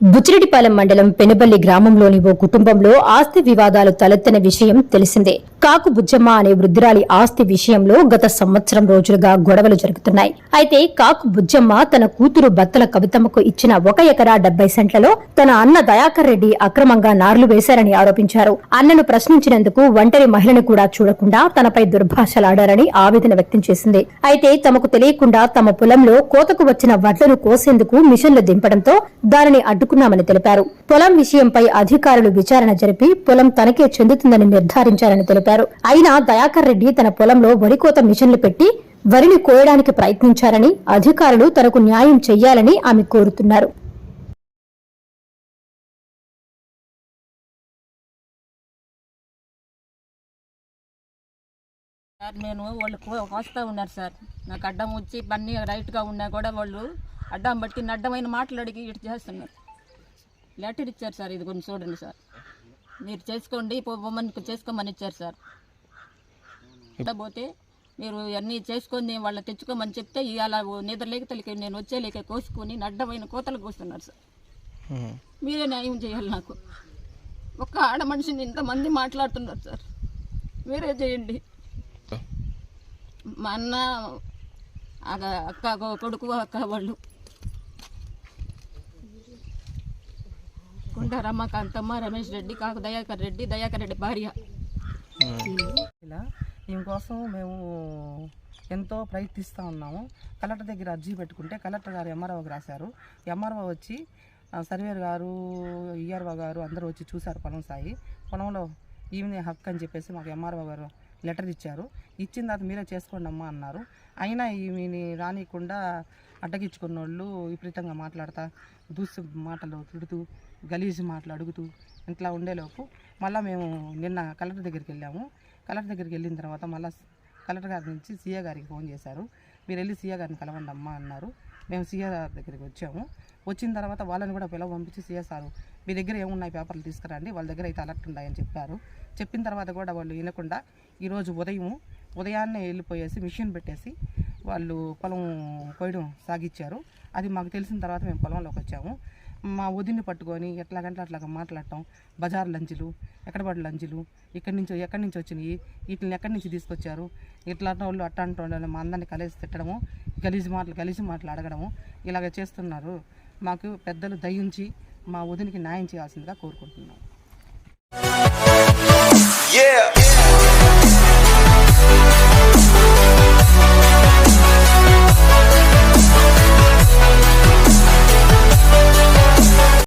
బుచ్చిరెడ్డిపాలెం మండలం పెనుబల్లి గ్రామంలోని ఓ కుటుంబంలో ఆస్తి వివాదాలు తలెత్తిన విషయం తెలిసిందే. కాకు బుజ్జమ్మ అనే వృద్ధురాలి ఆస్తి విషయంలో గత సంవత్సరం రోజులుగా గొడవలు జరుగుతున్నాయి. అయితే కాకు బుజ్జమ్మ తన కూతురు బత్తల కవితమ్మకు ఇచ్చిన ఒక ఎకరా డెబ్బై సెంట్లలో తన అన్న దయాకర్ రెడ్డి అక్రమంగా నార్లు వేశారని ఆరోపించారు. అన్నను ప్రశ్నించినందుకు ఒంటరి మహిళను కూడా చూడకుండా తనపై దుర్భాషలాడారని ఆవేదన వ్యక్తం చేసింది. అయితే తమకు తెలియకుండా తమ పొలంలో కోతకు వచ్చిన వడ్లను కోసేందుకు మిషన్లు దింపడంతో దానిని అడ్డు అందుకున్నామని తెలిపారు. పొలం విషయంపై అధికారులు విచారణ జరిపి పొలం తనకే చెందుతుందని నిర్ధారించారని తెలిపారు. అయినా దయాకర్ రెడ్డి తన పొలంలో వరి కోత మిషన్లు పెట్టి వరిని కోయడానికి ప్రయత్నించారని అధికారులు తనకు న్యాయం చెయ్యాలని ఆమె కోరుతున్నారు. సార్ నేను వాళ్ళు కో- కోస్తా ఉన్నారు సార్. నాకు అడ్డం వచ్చి బన్నీ రైట్గా ఉన్నా కూడా వాళ్ళు అడ్డం బట్టి అడ్డమైన మాటలు అడిగి ఇటు చేస్తున్నారు. లెటర్ ఇచ్చారు సార్ ఇది కొంచెం చూడండి సార్. మీరు చేసుకోండి పొమ్మని చేసుకోమని ఇచ్చారు సార్. పోతే మీరు అన్నీ చేసుకొని వాళ్ళ తెచ్చుకోమని చెప్తే ఇవాళ నిద్రలేక తలికి నేను వచ్చేలేక కోసుకొని అడ్డమైన కోతలు కోస్తున్నారు సార్. మీరే న్యాయం చేయాలి నాకు. ఒక్క ఆడ మనిషిని ఇంతమంది మాట్లాడుతున్నారు సార్. మీరే చేయండి. మా అన్న అక్క కొడుకు అక్క వాళ్ళు కొండ రమ్మకాంతమ్మ రమేష్ రెడ్డి కాకు దయాకర్ రెడ్డి దయాకర్ రెడ్డి భార్య. ఇలా దీనికోసం మేము ఎంతో ప్రయత్నిస్తూ ఉన్నాము. కలెక్టర్ దగ్గర అర్జీ పెట్టుకుంటే కలెక్టర్ గారు ఎంఆర్ఓకి రాశారు. ఎంఆర్ఓ వచ్చి సర్వేర్ గారు ఈఆర్ఓ గారు అందరూ వచ్చి చూశారు పొలం సాయి. పొలంలో ఈమెనే హక్కు అని చెప్పేసి మాకు ఎంఆర్ఓ గారు లెటర్ ఇచ్చారు. ఇచ్చిన తర్వాత మీరే చేసుకోండి అమ్మా అన్నారు. అయినా ఈమెని రానియకుండా అడ్డగించుకున్న వాళ్ళు విపరీతంగా మాట్లాడతా దూసి మాటలు తిడుతూ గలీజు మాటలు అడుగుతూ ఇంట్లో ఉండేలోపు మళ్ళీ మేము నిన్న కలెక్టర్ దగ్గరికి వెళ్ళాము. కలెక్టర్ దగ్గరికి వెళ్ళిన తర్వాత మళ్ళీ కలెక్టర్ గారి నుంచి సీఏ గారికి ఫోన్ చేశారు. మీరు వెళ్ళి సీఏ గారిని కలవండి అమ్మా అన్నారు. మేము సీఏ దగ్గరికి వచ్చాము. వచ్చిన తర్వాత వాళ్ళని కూడా పిలవ పంపించి సిఆర్ సారు మీ దగ్గర ఏమున్నాయి పేపర్లు తీసుకురండి వాళ్ళ దగ్గర అయితే అలర్ట్ ఉన్నాయని చెప్పారు. చెప్పిన తర్వాత కూడా వాళ్ళు వినకుండా ఈరోజు ఉదయం ఉదయాన్నే వెళ్ళిపోయేసి మిషన్ పెట్టేసి వాళ్ళు పొలం కోయడం సాగిచ్చారు అది మాకు తెలిసిన తర్వాత మేము పొలంలోకి వచ్చాము. మా వదిన్ని పట్టుకొని ఎట్లాగంటే అట్లాగా మాట్లాడటం. బజార్ లంచులు ఎక్కడ పడి లంచులు ఇక్కడి నుంచి ఎక్కడి నుంచి వచ్చినాయి వీటిని ఎక్కడి నుంచి తీసుకొచ్చారు? ఇట్లా వాళ్ళు అట్ట అంటుండే మా అందరిని కలిసి తిట్టడము గలీజు మాటలు గలీజు మాటలు అడగడము ఇలాగ చేస్తున్నారు. మాకు పెద్దలు దయించి మా వదినికి న్యాయం చేయాల్సిందిగా కోరుకుంటున్నాం.